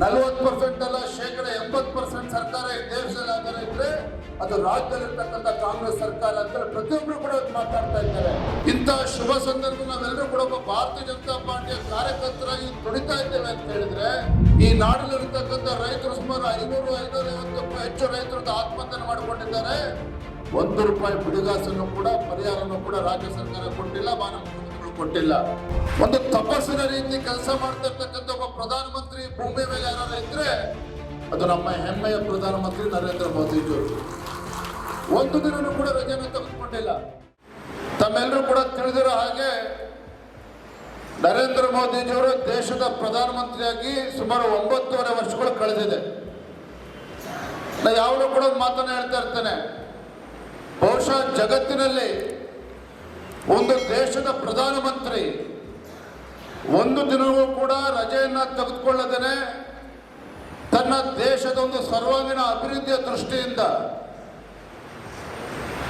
ನಲವತ್ತು ಪರ್ಸೆಂಟ್ ಅಲ್ಲ, ಶೇಕಡ ಎಂಬತ್ತು ಪರ್ಸೆಂಟ್ ಸರ್ಕಾರ ದೇಶದಲ್ಲಿ ಆಧಾರ ಇದ್ರೆ ಅದು ರಾಜ್ಯದಲ್ಲಿರ್ತಕ್ಕಂಥ ಕಾಂಗ್ರೆಸ್ ಸರ್ಕಾರ ಅಂತ ಪ್ರತಿಯೊಬ್ಬರು ಕೂಡ ಮಾತಾಡ್ತಾ ಇದ್ದಾರೆ. ಇಂತಹ ಶುಭ ಸಂದರ್ಭ ನಾವೆಲ್ಲರೂ ಕೂಡ ಒಬ್ಬ ಭಾರತೀಯ ಜನತಾ ಪಾರ್ಟಿಯ ಕಾರ್ಯಕರ್ತರಾಗಿ ದುಡಿತಾ ಇದ್ದೇವೆ ಅಂತ ಹೇಳಿದ್ರೆ, ಈ ನಾಡಲ್ಲಿರ್ತಕ್ಕಂಥ ರೈತರು ಸುಮಾರು ಐನೂರು ಐನೂರ ಐವತ್ತಕ್ಕೂ ಹೆಚ್ಚು ರೈತರು ಆತ್ಮಹತ್ಯೆ ಮಾಡಿಕೊಂಡಿದ್ದಾರೆ. ಒಂದು ರೂಪಾಯಿ ಬಿಡುಗಾಸನ್ನು ಕೂಡ, ಪರಿಹಾರನೂ ಕೂಡ ರಾಜ್ಯ ಸರ್ಕಾರ ಕೊಟ್ಟಿಲ್ಲ ಮಾನವ ಕೊಟ್ಟಿಲ್ಲ. ಒಂದು ತಪಸ್ಸಿನ ರೀತಿ ಕೆಲಸ ಮಾಡ್ತಿರ್ತಕ್ಕಂಥ ಒಬ್ಬ ಪ್ರಧಾನಮಂತ್ರಿ ಭೂಮಿ ಮೇಲೆ ಯಾರು ಇದ್ರೆ ಅದು ನಮ್ಮ ಹೆಮ್ಮೆಯ ಪ್ರಧಾನಮಂತ್ರಿ ನರೇಂದ್ರ ಮೋದಿಜಿಯವರು ಒಂದು ದಿನನೂ ಕೂಡ ರಜೆಯನ್ನು ತೆಗೆದುಕೊಂಡಿಲ್ಲ. ತಮ್ಮೆಲ್ಲರೂ ಕೂಡ ತಿಳಿದಿರೋ ಹಾಗೆ ನರೇಂದ್ರ ಮೋದಿಜಿಯವರು ದೇಶದ ಪ್ರಧಾನಮಂತ್ರಿಯಾಗಿ ಸುಮಾರು ಒಂಬತ್ತೂವರೆ ವರ್ಷಗಳು ಕಳೆದಿದೆ. ನಾ ಯಾವಾಗಲೂ ಕೂಡ ಮಾತನ್ನ ಹೇಳ್ತಾ ಇರ್ತೇನೆ. ಬಹುಶಃ ಜಗತ್ತಿನಲ್ಲಿ ಒಂದು ದೇಶದ ಪ್ರಧಾನಮಂತ್ರಿ ಒಂದು ದಿನವೂ ಕೂಡ ರಜೆಯನ್ನು ತೆಗೆದುಕೊಳ್ಳದೇನೆ. ತನ್ನ ದೇಶದ ಒಂದು ಸರ್ವಾಂಗೀಣ ಅಭಿವೃದ್ಧಿಯ ದೃಷ್ಟಿಯಿಂದ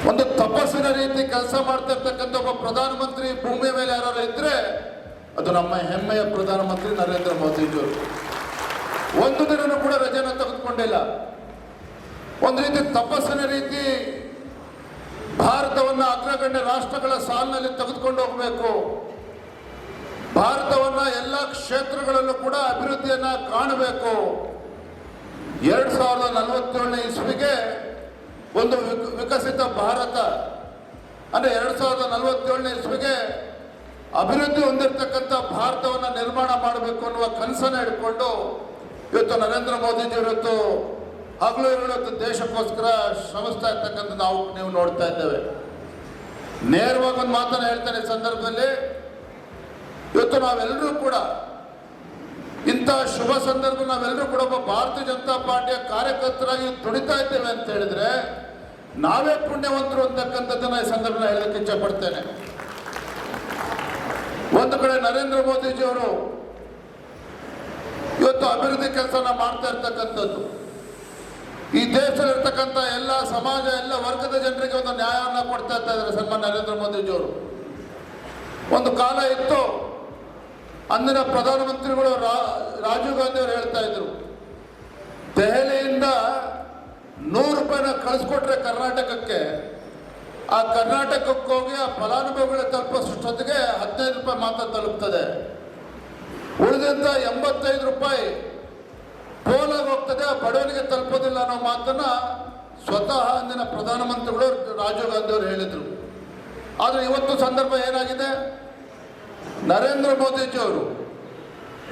ಒಂದು ತಪಸ್ಸಿನ ರೀತಿ ಕೆಲಸ ಮಾಡ್ತಿರ್ತಕ್ಕಂಥ ಒಬ್ಬ ಪ್ರಧಾನಮಂತ್ರಿ ಭೂಮಿಯ ಮೇಲೆ ಯಾರು ಇದ್ರೆ ಅದು ನಮ್ಮ ಹೆಮ್ಮೆಯ ಪ್ರಧಾನಮಂತ್ರಿ ನರೇಂದ್ರ ಮೋದಿಜಿಯವರು ಒಂದು ದಿನನೂ ಕೂಡ ರಜೆಯನ್ನು ತೆಗೆದುಕೊಂಡಿಲ್ಲ. ಒಂದು ರೀತಿ ತಪಸ್ಸಿನ ರೀತಿ ಭಾರತವನ್ನ ಅಗ್ರಗಣ್ಯ ರಾಷ್ಟ್ರಗಳ ಸಾಲಿನಲ್ಲಿ ತೆಗೆದುಕೊಂಡು ಹೋಗಬೇಕು. ಭಾರತವನ್ನ ಎಲ್ಲ ಕ್ಷೇತ್ರಗಳಲ್ಲೂ ಕೂಡ ಅಭಿವೃದ್ಧಿಯನ್ನ ಕಾಣಬೇಕು. ಎರಡು ಸಾವಿರದ ನಲವತ್ತೇಳನೇ ಇಸ್ವಿಗೆ ಒಂದು ವಿಕ- ವಿಕಸಿತ ಭಾರತ. ಅಂದ್ರೆ ಎರಡು ಸಾವಿರದ ನಲವತ್ತೇಳನೇ ಇಸ್ವಿಗೆ ಅಭಿವೃದ್ಧಿ ಹೊಂದಿರತಕ್ಕಂಥ ಭಾರತವನ್ನ ನಿರ್ಮಾಣ ಮಾಡಬೇಕು ಅನ್ನುವ ಕನಸನ್ನ ಇಟ್ಕೊಂಡು ಇವತ್ತು ನರೇಂದ್ರ ಮೋದಿಜಿ ಇವತ್ತು ಹಗಲು ಇವತ್ತು ದೇಶಕ್ಕೋಸ್ಕರ ಶ್ರಮಿಸ್ತಾ ಇರ್ತಕ್ಕಂಥ ನಾವು ನೀವು ನೋಡ್ತಾ ಇದ್ದೇವೆ. ನೇರವಾಗಿ ಒಂದು ಮಾತನ್ನ ಹೇಳ್ತಾರೆ ಈ ಸಂದರ್ಭದಲ್ಲಿ. ಇವತ್ತು ನಾವೆಲ್ಲರೂ ಕೂಡ ಇಂಥ ಶುಭ ಸಂದರ್ಭ ನಾವೆಲ್ಲರೂ ಕೂಡ ಒಬ್ಬ ಭಾರತೀಯ ಜನತಾ ಪಾರ್ಟಿಯ ಕಾರ್ಯಕರ್ತರಾಗಿ ದುಡಿತಾ ಇದ್ದೇವೆ ಅಂತ ಹೇಳಿದ್ರೆ ನಾವೇ ಪುಣ್ಯವಂತರು ಅಂತಕ್ಕಂಥದ್ದನ್ನ ಈ ಸಂದರ್ಭ ಇಚ್ಛೆ ಪಡ್ತೇನೆ. ಒಂದು ಕಡೆ ನರೇಂದ್ರ ಮೋದಿಜಿ ಅವರು ಇವತ್ತು ಅಭಿವೃದ್ಧಿ ಕೆಲಸನ ಮಾಡ್ತಾ ಇರ್ತಕ್ಕಂಥದ್ದು. ಈ ದೇಶದಲ್ಲಿರ್ತಕ್ಕಂಥ ಎಲ್ಲ ಸಮಾಜ, ಎಲ್ಲ ವರ್ಗದ ಜನರಿಗೆ ಒಂದು ನ್ಯಾಯವನ್ನು ಕೊಡ್ತಾ ಇದ್ದಾರೆ ಸನ್ಮಾನ್ ನರೇಂದ್ರ ಮೋದಿಜಿಯವರು ಒಂದು ಕಾಲ ಇತ್ತು, ಅಂದಿನ ಪ್ರಧಾನಮಂತ್ರಿಗಳು ರಾಜೀವ್ ಗಾಂಧಿ ಅವರು ಹೇಳ್ತಾ ಇದ್ರು, ದೆಹಲಿಯಿಂದ ನೂರು ರೂಪಾಯಿನ ಕಳಿಸ್ಕೊಟ್ರೆ ಕರ್ನಾಟಕಕ್ಕೆ, ಆ ಕರ್ನಾಟಕಕ್ಕೆ ಹೋಗಿ ಆ ಫಲಾನುಭವಿಗಳ ತಲುಪಿಸೋಷ್ಟೊತ್ತಿಗೆ ಹದಿನೈದು ರೂಪಾಯಿ ಮಾತ್ರ ತಲುಪ್ತದೆ. ಉಳಿದಂತ ಎಂಬತ್ತೈದು ರೂಪಾಯಿ ಹೋಗ್ತದೆ ಆ ಬಡವನಿಗೆ ತಲುಪೋದಿಲ್ಲ ಅನ್ನೋ ಮಾತನ್ನ ಸ್ವತಃ ಅಂದಿನ ಪ್ರಧಾನಮಂತ್ರಿಗಳು ರಾಜೀವ್ ಗಾಂಧಿ ಅವರು ಹೇಳಿದರು. ಆದರೆ ಇವತ್ತು ಸಂದರ್ಭ ಏನಾಗಿದೆ? ನರೇಂದ್ರ ಮೋದಿಜಿ ಅವರು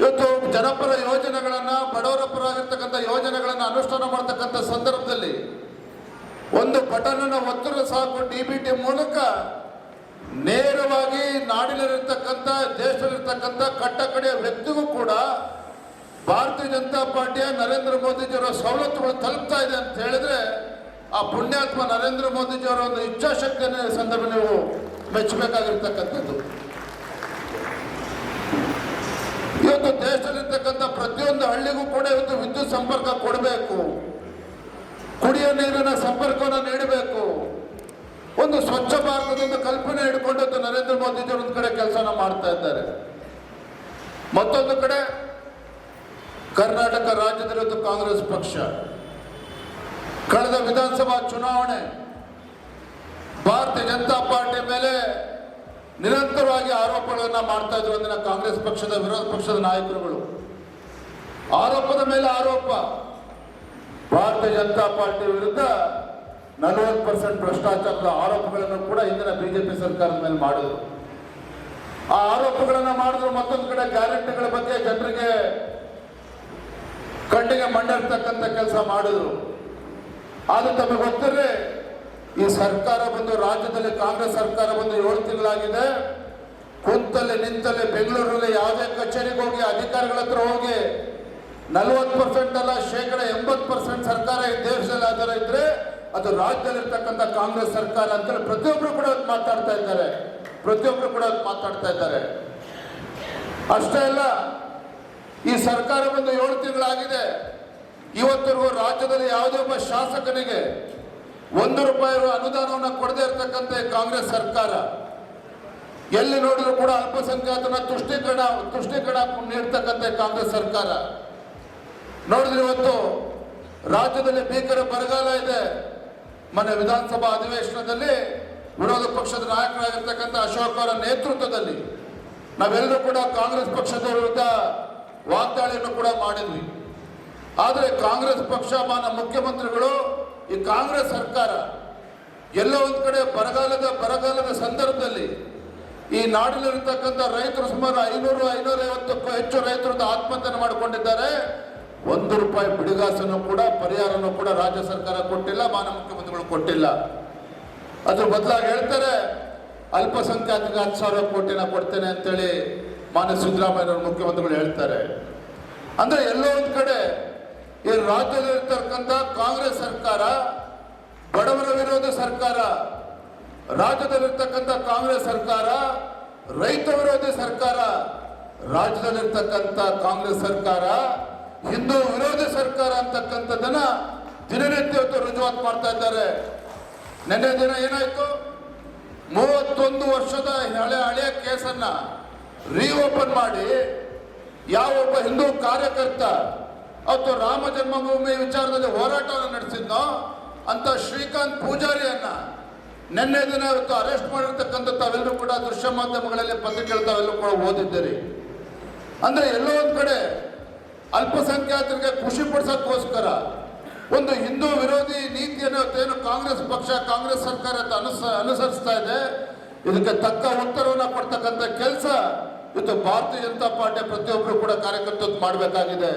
ಇವತ್ತು ಜನಪರ ಯೋಜನೆಗಳನ್ನ, ಬಡವರ ಪರವಾಗಿರ್ತಕ್ಕಂಥ ಯೋಜನೆಗಳನ್ನ ಅನುಷ್ಠಾನ ಮಾಡ್ತಕ್ಕಂಥ ಸಂದರ್ಭದಲ್ಲಿ ಒಂದು ಬಟನ್ ಅನ್ನು ಒತ್ತರು ಸಾಕು ಡಿ ಬಿ ಟಿ ಮೂಲಕ ನೇರವಾಗಿ ನಾಡಿನಲ್ಲಿರ್ತಕ್ಕಂಥ, ದೇಶದಲ್ಲಿರ್ತಕ್ಕಂಥ ಕಟ್ಟ ಕಡೆಯ ವ್ಯಕ್ತಿಗೂ ಕೂಡ ಭಾರತೀಯ ಜನತಾ ಪಾರ್ಟಿಯ ನರೇಂದ್ರ ಮೋದಿಜಿಯವರ ಸವಲತ್ತುಗಳು ತಲುಪ್ತಾ ಇದೆ ಅಂತ ಹೇಳಿದ್ರೆ ಆ ಪುಣ್ಯಾತ್ಮ ನರೇಂದ್ರ ಮೋದಿಜಿಯವರ ಒಂದು ಇಚ್ಛಾಶಕ್ತಿಯನ್ನು ಸಂದರ್ಭ ನೀವು ಮೆಚ್ಚಬೇಕಾಗಿರ್ತಕ್ಕಂಥದ್ದು. ಇವತ್ತು ದೇಶದಲ್ಲಿರ್ತಕ್ಕಂಥ ಪ್ರತಿಯೊಂದು ಹಳ್ಳಿಗೂ ಕೂಡ ಇವತ್ತು ವಿದ್ಯುತ್ ಸಂಪರ್ಕ ಕೊಡಬೇಕು. ಕುಡಿಯೋ ನೀರಿನ ಸಂಪರ್ಕವನ್ನು ನೀಡಬೇಕು. ಒಂದು ಸ್ವಚ್ಛ ಭಾರತದ ಒಂದು ಕಲ್ಪನೆ ಹಿಡ್ಕೊಂಡು ನರೇಂದ್ರ ಮೋದಿಜಿ ಒಂದು ಕಡೆ ಕೆಲಸನ ಮಾಡ್ತಾ ಇದ್ದಾರೆ. ಮತ್ತೊಂದು ಕಡೆ ಕರ್ನಾಟಕ ರಾಜ್ಯದಲ್ಲಿ ಇವತ್ತು ಕಾಂಗ್ರೆಸ್ ಪಕ್ಷ. ಕಳೆದ ವಿಧಾನಸಭಾ ಚುನಾವಣೆ ಭಾರತೀಯ ಜನತಾ ಪಾರ್ಟಿ ಮೇಲೆ ನಿರಂತರವಾಗಿ ಆರೋಪಗಳನ್ನು ಮಾಡ್ತಾ ಇದ್ರು ಕಾಂಗ್ರೆಸ್ ಪಕ್ಷದ ವಿರೋಧ ಪಕ್ಷದ ನಾಯಕರುಗಳು. ಆರೋಪದ ಮೇಲೆ ಆರೋಪ. ಭಾರತೀಯ ಜನತಾ ಪಾರ್ಟಿ ವಿರುದ್ಧ ನಲವತ್ತು ಪರ್ಸೆಂಟ್ ಭ್ರಷ್ಟಾಚಾರದ ಆರೋಪಗಳನ್ನು ಕೂಡ ಹಿಂದಿನ ಬಿಜೆಪಿ ಸರ್ಕಾರದ ಮೇಲೆ ಮಾಡಿದ್ರು. ಆ ಆರೋಪಗಳನ್ನು ಮಾಡಿದ್ರು ಮತ್ತೊಂದು ಕಡೆ ಗ್ಯಾರಂಟಿಗಳ ಬಗ್ಗೆ ಜನರಿಗೆ ಕಣ್ಣಿಗೆ ಮಣ್ಣಿರ್ತಕ್ಕಂಥ ಕೆಲಸ ಮಾಡಿದ್ರು. ಆದ್ರೆ ತಮಗೆ ಗೊತ್ತಿರಲಿ ಈ ಸರ್ಕಾರ ಬಂದು ರಾಜ್ಯದಲ್ಲಿ ಕಾಂಗ್ರೆಸ್ ಸರ್ಕಾರ ಬಂದು ಏಳು ತಿಂಗಳಾಗಿದೆ. ಕುಂತಲ್ಲಿ ನಿಂತಲ್ಲಿ ಬೆಂಗಳೂರಲ್ಲಿ ಯಾವುದೇ ಕಚೇರಿಗೆ ಹೋಗಿ, ಅಧಿಕಾರಿಗಳ ಹತ್ರ ಹೋಗಿ ನಲವತ್ತು ಪರ್ಸೆಂಟ್ ಅಲ್ಲ, ಶೇಕಡ ಎಂಬತ್ತು ಪರ್ಸೆಂಟ್ ಸರ್ಕಾರ ಈ ದೇಶದಲ್ಲಿ ಆಧಾರ ಇದ್ರೆ ಅದು ರಾಜ್ಯದಲ್ಲಿರ್ತಕ್ಕಂಥ ಕಾಂಗ್ರೆಸ್ ಸರ್ಕಾರ ಅಂತೇಳಿ ಪ್ರತಿಯೊಬ್ಬರು ಕೂಡ ಮಾತಾಡ್ತಾ ಇದ್ದಾರೆ. ಪ್ರತಿಯೊಬ್ಬರು ಕೂಡ ಮಾತಾಡ್ತಾ ಇದ್ದಾರೆ. ಅಷ್ಟೇ ಅಲ್ಲ ಈ ಸರ್ಕಾರ ಬಂದು ಏಳು ತಿಂಗಳಾಗಿದೆ. ಇವತ್ತಿರುವ ರಾಜ್ಯದಲ್ಲಿ ಯಾವುದೇ ಒಬ್ಬ ಶಾಸಕನಿಗೆ ಒಂದು ರೂಪಾಯಿ ಅನುದಾನವನ್ನು ಕೊಡದೇ ಇರತಕ್ಕಂಥ ಕಾಂಗ್ರೆಸ್ ಸರ್ಕಾರ. ಎಲ್ಲಿ ನೋಡಿದ್ರು ಕೂಡ ಅಲ್ಪಸಂಖ್ಯಾತನ ತುಷ್ಟೀಕರಣ ತುಷ್ಟೀಕರಣ ನೀಡ್ತಕ್ಕಂಥ ಕಾಂಗ್ರೆಸ್ ಸರ್ಕಾರ. ನೋಡಿದ್ರೆ ಇವತ್ತು ರಾಜ್ಯದಲ್ಲಿ ಭೀಕರ ಬರಗಾಲ ಇದೆ. ಮೊನ್ನೆ ವಿಧಾನಸಭಾ ಅಧಿವೇಶನದಲ್ಲಿ ವಿರೋಧ ಪಕ್ಷದ ನಾಯಕರಾಗಿರ್ತಕ್ಕಂಥ ಅಶೋಕ್ ಅವರ ನೇತೃತ್ವದಲ್ಲಿ ನಾವೆಲ್ಲರೂ ಕೂಡ ಕಾಂಗ್ರೆಸ್ ಪಕ್ಷದ ವಿರುದ್ಧ ವಾಗ್ದಾಳಿಯನ್ನು ಕೂಡ ಮಾಡಿದ್ವಿ. ಆದರೆ ಕಾಂಗ್ರೆಸ್ ಪಕ್ಷ ಮಾನ ಮುಖ್ಯಮಂತ್ರಿಗಳು, ಈ ಕಾಂಗ್ರೆಸ್ ಸರ್ಕಾರ ಎಲ್ಲ ಒಂದು ಕಡೆ ಬರಗಾಲದ ಬರಗಾಲದ ಸಂದರ್ಭದಲ್ಲಿ ಈ ನಾಡಿನಲ್ಲಿರ್ತಕ್ಕಂಥ ರೈತರು ಸುಮಾರು ಐನೂರು, ಐನೂರೈವತ್ತಕ್ಕೂ ಹೆಚ್ಚು ರೈತರು ಆತ್ಮಹತ್ಯೆ ಮಾಡಿಕೊಂಡಿದ್ದಾರೆ. ಒಂದು ರೂಪಾಯಿ ಬಿಡಿಗಾಸನ್ನು ಕೂಡ, ಪರಿಹಾರನೂ ಕೂಡ ರಾಜ್ಯ ಸರ್ಕಾರ ಕೊಟ್ಟಿಲ್ಲ ಮಾನ ಮುಖ್ಯಮಂತ್ರಿಗಳು ಕೊಟ್ಟಿಲ್ಲ. ಅದ್ರ ಬದಲಾಗಿ ಹೇಳ್ತಾರೆ, ಅಲ್ಪಸಂಖ್ಯಾತರಿಗೆ ಹತ್ತು ಸಾವಿರ ಕೋಟಿನ ಕೊಡ್ತೇನೆ ಅಂತೇಳಿ ಮಾನ್ಯ ಸಿದ್ದರಾಮಯ್ಯ ಮುಖ್ಯಮಂತ್ರಿಗಳು ಹೇಳ್ತಾರೆ. ಅಂದ್ರೆ ಎಲ್ಲೋ ಒಂದು ಕಡೆ ಈ ರಾಜ್ಯದಲ್ಲಿರ್ತಕ್ಕಂಥ ಕಾಂಗ್ರೆಸ್ ಸರ್ಕಾರ, ಬಡವರ ವಿರೋಧ ಸರ್ಕಾರ ರಾಜ್ಯದಲ್ಲಿರ್ತಕ್ಕಂಥ ಕಾಂಗ್ರೆಸ್ ಸರ್ಕಾರ, ರೈತ ವಿರೋಧಿ ಸರ್ಕಾರ ರಾಜ್ಯದಲ್ಲಿರ್ತಕ್ಕಂಥ ಕಾಂಗ್ರೆಸ್ ಸರ್ಕಾರ, ಹಿಂದೂ ವಿರೋಧಿ ಸರ್ಕಾರ ಅಂತಕ್ಕಂಥದ್ದನ್ನ ದಿನನಿತ್ಯ ಇವತ್ತು ರುಜುವಾತ್ ಮಾಡ್ತಾ ಇದ್ದಾರೆ. ನಿನ್ನೆ ದಿನ ಏನಾಯ್ತು? ಮೂವತ್ತೊಂದು ವರ್ಷದ ಹಳೆ ಹಳೆಯ ಕೇಸನ್ನ ರೀಓಪನ್ ಮಾಡಿ ಯಾವ ಒಬ್ಬ ಹಿಂದೂ ಕಾರ್ಯಕರ್ತ ಅಥವಾ ರಾಮ ಜನ್ಮಭೂಮಿ ವಿಚಾರದಲ್ಲಿ ಹೋರಾಟವನ್ನು ನಡೆಸಿದ್ನೋ ಅಂತ ಶ್ರೀಕಾಂತ್ ಪೂಜಾರಿಯನ್ನ ನಿನ್ನೆ ದಿನ ಇವತ್ತು ಅರೆಸ್ಟ್ ಮಾಡಿರ್ತಕ್ಕಂಥ ತಾವೆಲ್ಲರೂ ಕೂಡ ದೃಶ್ಯ ಮಾಧ್ಯಮಗಳಲ್ಲಿ ಪತ್ರಿಕೆಗಳು ತಾವೆಲ್ಲರೂ ಕೂಡ ಓದಿದ್ದೀರಿ. ಅಂದ್ರೆ ಎಲ್ಲೋ ಒಂದು ಕಡೆ ಅಲ್ಪಸಂಖ್ಯಾತರಿಗೆ ಖುಷಿ ಪಡಿಸೋಕ್ಕೋಸ್ಕರ ಒಂದು ಹಿಂದೂ ವಿರೋಧಿ ನೀತಿಯನ್ನು ಏನು ಕಾಂಗ್ರೆಸ್ ಪಕ್ಷ, ಕಾಂಗ್ರೆಸ್ ಸರ್ಕಾರ ಅನುಸ, ಅನುಸರಿಸ್ತಾ ಇದೆ ಇದಕ್ಕೆ ತಕ್ಕ ಉತ್ತರವನ್ನು ಕೊಡ್ತಕ್ಕಂಥ ಕೆಲಸ ಇವತ್ತು ಭಾರತೀಯ ಜನತಾ ಪಾರ್ಟಿ ಪ್ರತಿಯೊಬ್ಬರು ಕೂಡ ಕಾರ್ಯಕರ್ತರು ಮಾಡಬೇಕಾಗಿದೆ.